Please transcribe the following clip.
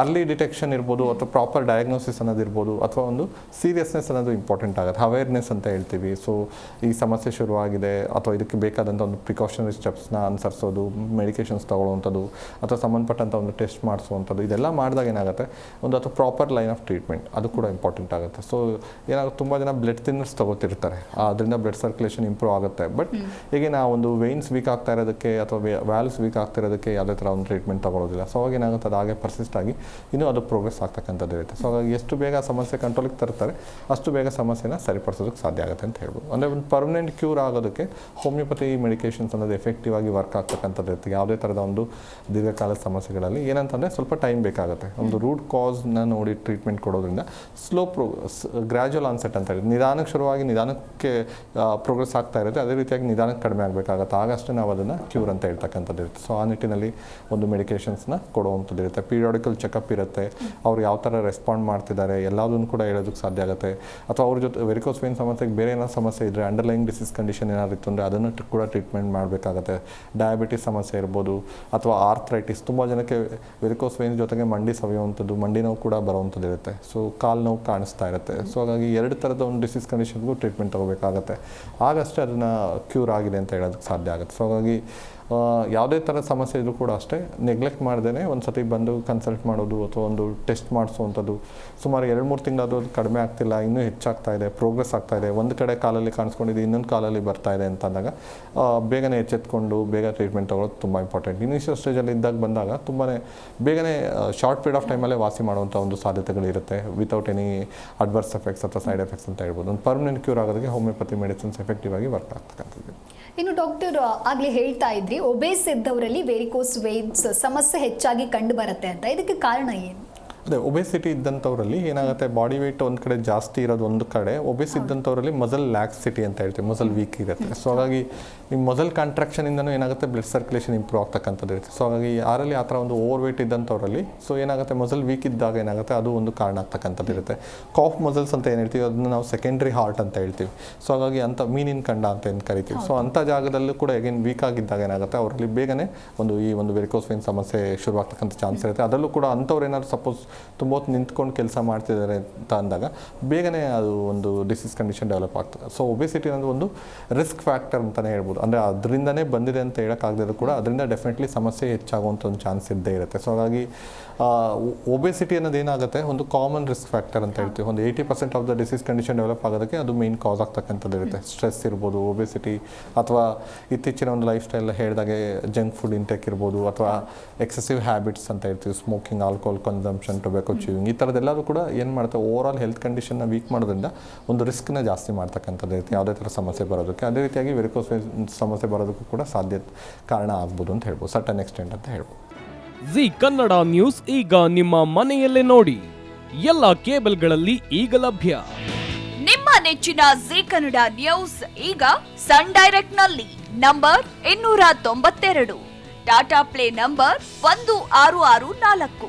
Early detection ಇರ್ಬೋದು ಅಥವಾ proper diagnosis ಅನ್ನೋದು ಇರ್ಬೋದು ಅಥವಾ ಒಂದು ಸೀರಿಯಸ್ನೆಸ್ ಅನ್ನೋದು ಇಂಪಾರ್ಟೆಂಟ್ ಆಗುತ್ತೆ. ಅವೇರ್ನೆಸ್ ಅಂತ ಹೇಳ್ತೀವಿ. ಸೊ ಈ ಸಮಸ್ಯೆ ಶುರುವಾಗಿದೆ ಅಥವಾ ಇದಕ್ಕೆ ಬೇಕಾದಂಥ ಒಂದು ಪ್ರಿಕಾಷನರಿ ಸ್ಟೆಪ್ಸ್ನ ಅನುಸರಿಸೋದು ಮೆಡಿಕೇಶನ್ಸ್ ತಗೊಳ್ಳುವಂಥದ್ದು ಅಥವಾ ಸಂಬಂಧಪಟ್ಟಂಥ ಒಂದು ಟೆಸ್ಟ್ ಮಾಡಿಸುವಂಥದ್ದು ಇದೆಲ್ಲ ಮಾಡಿದಾಗ ಏನಾಗುತ್ತೆ? ಒಂದು ಅಥವಾ ಪ್ರಾಪರ್ ಲೈನ್ ಆಫ್ ಟ್ರೀಟ್ಮೆಂಟ್ ಅದು ಕೂಡ ಇಂಪಾರ್ಟೆಂಟ್ ಆಗುತ್ತೆ. ಸೊ ಏನಾಗುತ್ತೆ ತುಂಬ ಜನ ಬ್ಲಡ್ ಥಿನ್ನರ್ಸ್ ತಗೋತಿರ್ತಾರೆ. ಅದರಿಂದ ಬ್ಲಡ್ ಸರ್ಕ್ಯುಲೇಷನ್ ಇಂಪ್ರೂವ್ ಆಗುತ್ತೆ. ಬಟ್ ಈಗ ನಾವು ಒಂದು ವೆಯ್ನ್ಸ್ ವೀಕ್ ಆಗ್ತಾ ಇರೋದಕ್ಕೆ ಅಥವಾ ವ್ಯಾಲ್ಸ್ ವೀಕ್ ಆಗ್ತಾ ಇರೋದಕ್ಕೆ ಯಾವುದೇ ಥರ ಒಂದು ಟ್ರೀಟ್ಮೆಂಟ್ ತೊಗೊಳೋದಿಲ್ಲ. ಸೊ ಅವಾಗ ಏನಾಗುತ್ತೆ? ಅದು ಹಾಗೆ ಪರ್ಸಿಸ್ಟ್ ಆಗಿ ಇನ್ನೂ ಅದು ಪ್ರೋಗ್ರೆಸ್ ಆಗ್ತಕ್ಕಂಥದ್ದು ಇರುತ್ತೆ. ಸೊ ಹಾಗಾಗಿ ಎಷ್ಟು ಬೇಗ ಸಮಸ್ಯೆ ಕಂಟ್ರೋಲಿಗೆ ತರ್ತಾರೆ ಅಷ್ಟು ಬೇಗ ಸಮಸ್ಯೆನ ಸರಿಪಡಿಸೋದಕ್ಕೆ ಸಾಧ್ಯ ಆಗುತ್ತೆ ಅಂತ ಹೇಳ್ಬೋದು. ಅಂದರೆ ಒಂದು ಪರ್ಮನೆಂಟ್ ಕ್ಯೂರ್ ಆಗೋದಕ್ಕೆ ಹೋಮಿಯೋಪತಿ ಮೆಡಿಕೇಶನ್ಸ್ ಅನ್ನೋದು ಎಫೆಕ್ಟಿವ್ ಆಗಿ ವರ್ಕ್ ಆಗ್ತಕ್ಕಂಥದ್ದು ಇರುತ್ತೆ. ಯಾವುದೇ ಥರದ ಒಂದು ದೀರ್ಘಕಾಲದ ಸಮಸ್ಯೆಗಳಲ್ಲಿ. ಏನಂತಂದರೆ ಸ್ವಲ್ಪ ಟೈಮ್ ಬೇಕಾಗುತ್ತೆ. ಒಂದು ರೂಟ್ ಕಾಸ್ನ ನೋಡಿ ಟ್ರೀಟ್ಮೆಂಟ್ ಕೊಡೋದ್ರಿಂದ ಸ್ಲೋ ಪ್ರೋ ಗ್ರ್ಯಾಜುವಲ್ ಆನ್ಸೆಟ್ ಅಂತ ಹೇಳಿ. ನಿಧಾನಕ್ಕೆ ಶುರುವಾಗಿ ನಿಧಾನಕ್ಕೆ ಪ್ರೋಗ್ರೆಸ್ ಆಗ್ತಾ ಇರುತ್ತೆ. ಅದೇ ರೀತಿಯಾಗಿ ನಿಧಾನಕ್ಕೆ ಕಡಿಮೆ ಆಗಬೇಕಾಗುತ್ತೆ. ಆಗಷ್ಟೇ ನಾವು ಅದನ್ನು ಕ್ಯೂರ್ ಅಂತ ಹೇಳ್ತಕ್ಕಂಥದ್ದು ಇರುತ್ತೆ. ಸೊ ಆ ನಿಟ್ಟಿನಲ್ಲಿ ಒಂದು ಮೆಡಿಕೇಷನ್ಸ್ನ ಕೊಡುವಂಥದ್ದು ಇರುತ್ತೆ. ಪೀರಿಯಾಡಿಕಲ್ ಚೆಕಪ್ ಇರುತ್ತೆ. ಅವ್ರು ಯಾವ ಥರ ರೆಸ್ಪಾಂಡ್ ಮಾಡ್ತಿದ್ದಾರೆ, ಎಲ್ಲದನ್ನು ಕೂಡ ಹೇಳೋದಕ್ಕೆ ಸಾಧ್ಯ ಆಗುತ್ತೆ. ಅಥವಾ ಅವ್ರ ಜೊತೆ ವೆರಿಕೋಸ್ ವೇನ್ ಸಮಸ್ಯೆಗೆ ಬೇರೆ ಏನಾದ್ರು ಸಮಸ್ಯೆ ಇದ್ದರೆ ಅಂಡರ್ಲೈನ್ ಡಿಸೀಸ್ ಕಂಡೀಷನ್ ಏನಾದ್ರು ಇತ್ತು ಅಂದರೆ ಅದನ್ನು ಕೂಡ ಟ್ರೀಟ್ಮೆಂಟ್ ಮಾಡಬೇಕಾಗತ್ತೆ. ಡಯಾಬಿಟಿಸ್ ಸಮಸ್ಯೆ ಇರ್ಬೋದು, ಅಥವಾ ಆರ್ಥ್ರೈಟಿಸ್ ತುಂಬ ಜನಕ್ಕೆ ವೆರಿಕೋಸ್ ವೇನ್ ಜೊತೆಗೆ ಮಂಡಿ ಸವಿಯುವಂಥದ್ದು, ಮಂಡಿ ನೋವು ಕೂಡ ಬರುವಂಥದ್ದು ಇರುತ್ತೆ. ಸೊ ಕಾಲು ನೋವು ಕಾಣಿಸ್ತಾ ಇರುತ್ತೆ. ಸೊ ಹಾಗಾಗಿ ಎರಡು ಥರದ ಒಂದು ಡಿಸೀಸ್ ಕಂಡೀಷನ್ಗೂ ಟ್ರೀಟ್ಮೆಂಟ್ ತಗೋಬೇಕಾಗತ್ತೆ. ಆಗಷ್ಟೇ ಅದನ್ನು ಕ್ಯೂರ್ ಆಗಿದೆ ಅಂತ ಹೇಳೋದಕ್ಕೆ ಸಾಧ್ಯ ಆಗುತ್ತೆ. ಸೊ ಹಾಗಾಗಿ ಯಾವುದೇ ಥರ ಸಮಸ್ಯೆ ಇದ್ರೂ ಕೂಡ ಅಷ್ಟೇ ನೆಗ್ಲೆಕ್ಟ್ ಮಾಡ್ದೇ ಒಂದು ಸತಿ ಬಂದು ಕನ್ಸಲ್ಟ್ ಮಾಡೋದು ಅಥವಾ ಒಂದು ಟೆಸ್ಟ್ ಮಾಡಿಸುವಂಥದ್ದು. ಸುಮಾರು ಎರಡು ಮೂರು ತಿಂಗಳಾದರೂ ಅದು ಕಡಿಮೆ ಆಗ್ತಿಲ್ಲ ಇನ್ನೂ ಹೆಚ್ಚಾಗ್ತಾ ಇದೆ ಪ್ರೋಗ್ರೆಸ್ ಆಗ್ತಾ ಇದೆ. ಒಂದು ಕಡೆ ಕಾಲಲ್ಲಿ ಕಾಣಿಸ್ಕೊಂಡಿದ್ದು ಇನ್ನೊಂದು ಕಾಲಲ್ಲಿ ಬರ್ತಾ ಇದೆ ಅಂತ ಅಂದಾಗ ಆ, ಬೇಗನೆ ಎಚ್ಚೆತ್ಕೊಂಡು ಬೇಗ ಟ್ರೀಟ್ಮೆಂಟ್ ತಗೊಳ್ಳೋದು ತುಂಬ ಇಂಪಾರ್ಟೆಂಟ್ ಇನಿಷಿಯಲ್ ಸ್ಟೇಜಲ್ಲಿ ಇದ್ದಾಗ ಬಂದಾಗ ತುಂಬಾ ಬೇಗನೆ ಶಾರ್ಟ್ ಪೀರಿಯಡ್ ಆಫ್ ಟೈಮಲ್ಲೇ ವಾಸಿ ಮಾಡುವಂಥ ಒಂದು ಸಾಧ್ಯತೆಗಳಿರುತ್ತೆ. ವಿತೌಟ್ ಎನಿ ಅಡ್ವರ್ಸ್ ಎಫೆಕ್ಟ್ಸ್ ಅಥವಾ ಸೈಡ್ ಎಫೆಕ್ಟ್ಸ್ ಅಂತ ಹೇಳ್ಬೋದು. ಒಂದು ಪರ್ಮನೆಂಟ್ ಕ್ಯೂರ್ ಆಗೋದಕ್ಕೆ ಹೋಮಿಯೋಪತಿ ಮೆಡಿಸಿನ್ಸ್ ಎಫೆಕ್ಟಿವ್ ಆಗಿ ವರ್ಕ್ ಆಗ್ತಕ್ಕಂಥದ್ದು. ಇನ್ನು ಡಾಕ್ಟರ್ ಆಗ್ಲಿ ಹೇಳ್ತಾ ಇದ್ರಿ ಒಬೇಸ್ ಇದ್ದವರಲ್ಲಿ ವೇರಿಕೋಸ್ ವೇನ್ಸ್ ಸಮಸ್ಯೆ ಹೆಚ್ಚಾಗಿ ಕಂಡು ಬರುತ್ತೆ ಅಂತ. ಇದಕ್ಕೆ ಕಾರಣ ಏನು? ಅದೇ ಒಬೆಸಿಟಿ ಇದ್ದಂಥವ್ರಲ್ಲಿ ಏನಾಗುತ್ತೆ? ಬಾಡಿ ವೆಯ್ಟ್ ಒಂದು ಕಡೆ ಜಾಸ್ತಿ ಇರೋದು ಒಂದು ಕಡೆ ಒಬೆಸ್ ಇದ್ದಂಥವ್ರಲ್ಲಿ ಮಸಲ್ ಲ್ಯಾಕ್ಸಿಟಿ ಅಂತ ಹೇಳ್ತೀವಿ ಮಸಲ್ ವೀಕ್ ಇರುತ್ತೆ. ಸೊ ಹಾಗಾಗಿ ನಿಮ್ಮ ಮಸಲ್ ಕಾಂಟ್ರಾಕ್ಷನಿಂದನೂ ಏನಾಗುತ್ತೆ? ಬ್ಲಡ್ ಸರ್ಕ್ಯುಲೇಷನ್ ಇಂಪ್ರೂವ್ ಆಗ್ತಕ್ಕಂಥದ್ದು ಇರುತ್ತೆ. ಸೊ ಹಾಗಾಗಿ ಯಾರಲ್ಲಿ ಆ ಥರ ಒಂದು ಓವರ್ ವೆಯ್ಟ್ ಇದ್ದಂಥವ್ರಲ್ಲಿ ಸೊ ಏನಾಗುತ್ತೆ? ಮಸಲ್ ವೀಕ್ ಇದ್ದಾಗ ಏನಾಗುತ್ತೆ? ಅದು ಒಂದು ಕಾರಣ ಆಗ್ತಕ್ಕಂಥದ್ದು ಇರುತ್ತೆ. ಕಾಫ್ ಮಸಲ್ಸ್ ಅಂತ ಏನು ಹೇಳ್ತೀವಿ? ಅದನ್ನ ನಾವು ಸೆಕೆಂಡ್ರಿ ಹಾರ್ಟ್ ಅಂತ ಹೇಳ್ತೀವಿ. ಸೊ ಹಾಗಾಗಿ ಅಂಥ ಮೀನಿನ ಕಂಡ ಅಂತ ಏನು ಕರಿತೀವಿ? ಸೊ ಅಂಥ ಜಾಗದಲ್ಲೂ ಕೂಡ ಎಗೇನ್ ವೀಕ್ ಆಗಿದ್ದಾಗ ಏನಾಗುತ್ತೆ? ಅವರಲ್ಲಿ ಬೇಗನೆ ಒಂದು ಈ ಒಂದು ವೆರಿಕೋಸ್ ವೇನ್ ಸಮಸ್ಯೆ ಶುರುವಾಗ್ತಕ್ಕಂಥ ಚಾನ್ಸ್ ಇರುತ್ತೆ. ಅದರಲ್ಲೂ ಕೂಡ ಅಂಥವ್ರು ಏನಾದ್ರು ಸಪೋಸ್ ತುಂಬ ಹೊತ್ತು ನಿಂತ್ಕೊಂಡು ಕೆಲಸ ಮಾಡ್ತಿದ್ದಾರೆ ಅಂತ ಅಂದಾಗ ಬೇಗನೆ ಅದು ಒಂದು ಡಿಸೀಸ್ ಕಂಡೀಷನ್ ಡೆವಲಪ್ ಆಗ್ತದೆ. ಸೊ ಒಬೆಸಿಟಿ ಅನ್ನೋದು ಒಂದು ರಿಸ್ಕ್ ಫ್ಯಾಕ್ಟರ್ ಅಂತಲೇ ಹೇಳ್ಬೋದು. ಅಂದರೆ ಅದರಿಂದನೇ ಬಂದಿದೆ ಅಂತ ಹೇಳೋಕ್ಕಾಗದಿದ್ರು ಕೂಡ ಅದರಿಂದ ಡೆಫಿನೆಟ್ಲಿ ಸಮಸ್ಯೆ ಹೆಚ್ಚಾಗುವಂಥ ಒಂದು ಚಾನ್ಸ್ ಇದ್ದೇ ಇರುತ್ತೆ. ಸೊ ಹಾಗಾಗಿ ಒಬೆಸಿಟಿ ಅನ್ನೋದು ಏನಾಗುತ್ತೆ? ಒಂದು ಕಾಮನ್ ರಿಸ್ಕ್ ಫ್ಯಾಕ್ಟರ್ ಅಂತ ಹೇಳ್ತೀವಿ. ಒಂದು eighty percent of the disease condition develop ಆಗೋದಕ್ಕೆ ಅದು ಮೇನ್ ಕಾಸ್ ಆಗ್ತಕ್ಕಂಥದ್ದು ಇರುತ್ತೆ. ಸ್ಟ್ರೆಸ್ ಇರ್ಬೋದು ಒಬೆಸಿಟಿ ಅಥವಾ ಇತ್ತೀಚಿನ ಒಂದು ಲೈಫ್ ಸ್ಟೈಲ್ ಹೇಳಿದಾಗೆ ಜಂಕ್ ಫುಡ್ ಇಂಟೇಕ್ ಇರ್ಬೋದು, ಅಥವಾ ಎಕ್ಸೆಸಿವ್ ಹ್ಯಾಬಿಟ್ಸ್ ಅಂತ ಹೇಳ್ತೀವಿ. Smoking alcohol consumption tobacco chewing ಈ ಥರದ್ದೆಲ್ಲರೂ ಕೂಡ ಏನು ಮಾಡ್ತಾರೆ ಓವರ್ ಆಲ್ ಹೆಲ್ತ್ ಕಂಡೀಷನ್ನ ವೀಕ್ ಮಾಡೋದ್ರಿಂದ ಒಂದು ರಿಸ್ಕ್ನ ಜಾಸ್ತಿ ಮಾಡ್ತಕ್ಕಂಥದ್ದು ಇರುತ್ತೆ. ಯಾವುದೇ ಥರ ಸಮಸ್ಯೆ ಬರೋದಕ್ಕೆ. ಅದೇ ರೀತಿಯಾಗಿ ವೆರಿಕೋಸ್ ಸಮಸ್ಯೆ ಬರೋದಕ್ಕೂ ಕೂಡ ಸಾಧ್ಯ ಕಾರಣ ಆಗ್ಬೋದು ಅಂತ ಹೇಳ್ಬೋದು. ಸಟನ್ ಎಕ್ಸ್ಟೆಂಟ್ ಅಂತ ಹೇಳ್ಬೋದು. ಜಿ ಕನ್ನಡ ನ್ಯೂಸ್ ಈಗ ನಿಮ್ಮ ಮನೆಯಲ್ಲೇ ನೋಡಿ. ಎಲ್ಲ ಕೇಬಲ್ಗಳಲ್ಲಿ ಈಗ ಲಭ್ಯ. ನಿಮ್ಮ ನೆಚ್ಚಿನ ಜಿ ಕನ್ನಡ ನ್ಯೂಸ್ ಈಗ ಸನ್ ಡೈರೆಕ್ಟ್ನಲ್ಲಿ. ನಂಬರ್ ಇನ್ನೂರ ತೊಂಬತ್ತೆರಡು. ಟಾಟಾ ಪ್ಲೇ ನಂಬರ್ ಒಂದು ಆರು ಆರು ನಾಲ್ಕು.